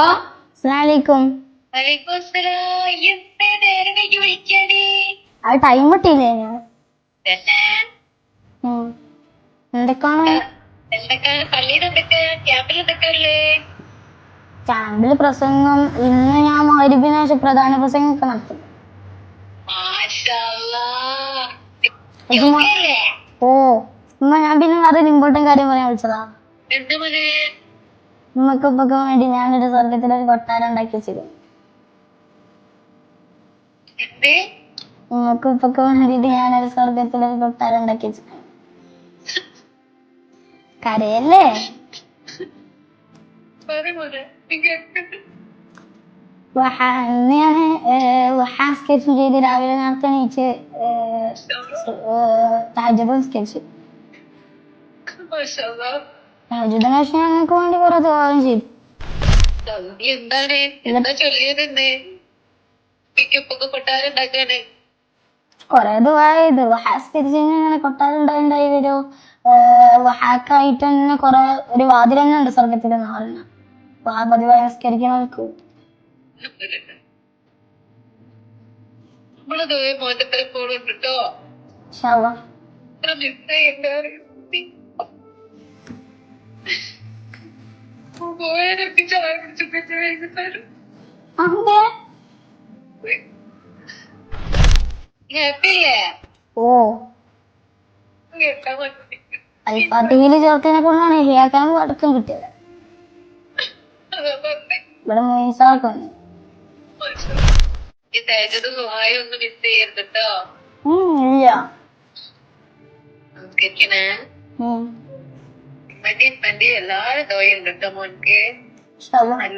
അസ്സലാമലൈക്കും? അത് ടൈം കിട്ടിയില്ലേ ഞാൻ? എന്തൊക്കെയാണ് ക്യാമ്പിൽ പ്രസംഗം. ഇന്ന് ഞാൻ മരുഭിന് പ്രധാന പ്രധാന പ്രസംഗമൊക്കെ നടത്തും? ഓ എന്നാ ഞാൻ പിന്നെ വേറെ ഇമ്പോർട്ടന്റ് കാര്യം പറയാൻ വിളിച്ചതാ? ഉമ്മക്കൊപ്പൊക്കെ വേണ്ടി ഞാനൊരു സ്വർഗത്തിലൊരു കൊട്ടാരം ഉണ്ടാക്കി വെച്ചിരുന്നു എന്ത്? ഉമ്മക്കൊപ്പൊക്കെ വേണ്ടിട്ട് ഞാനൊരു സ്വർഗത്തിലൊരു കൊട്ടാരം ഉണ്ടാക്കി വെച്ചിരുന്നു കരയല്ലേ? ഞാൻ സ്കെച്ചും ചെയ്ത് രാവിലെ നേരത്തെ എണീച്ച് താജുദ് സ്കെച്ച്. ശേഷം ഞങ്ങൾക്ക് വേണ്ടി കുറെ ത്യാഗം ചെയ്തു കൊറേ വഹാ സ്കെച്ച് ഇങ്ങനെ കൊട്ടാരം ഉണ്ടായി ഉണ്ടായി വരും വഹാക്കായിട്ട് തന്നെ കൊറേ ഒരു വാതിൽ തന്നെ ഉണ്ട് സ്വർഗത്തിൽ നാലെണ്ണം പതിവായി ഇൻഷാ അല്ലാ. കൊണ്ടാണ് ഹിയാക്കാൻ അടക്കം കിട്ടിയത് അതാ പറഞ്ഞെ. ഇവിടെ മൊയ്സാർക്ക് വന്നു ഈ തേജത് സഹായം ഒന്നും മിസ് ചെയ്യരുത് കേട്ടോ ഉം, ഇല്ല സംസ്കരിക്കണേ ഉം. മടി മടി എല്ലാരും ദോയുണ്ട് കേട്ടോ മോൻക്ക് 什么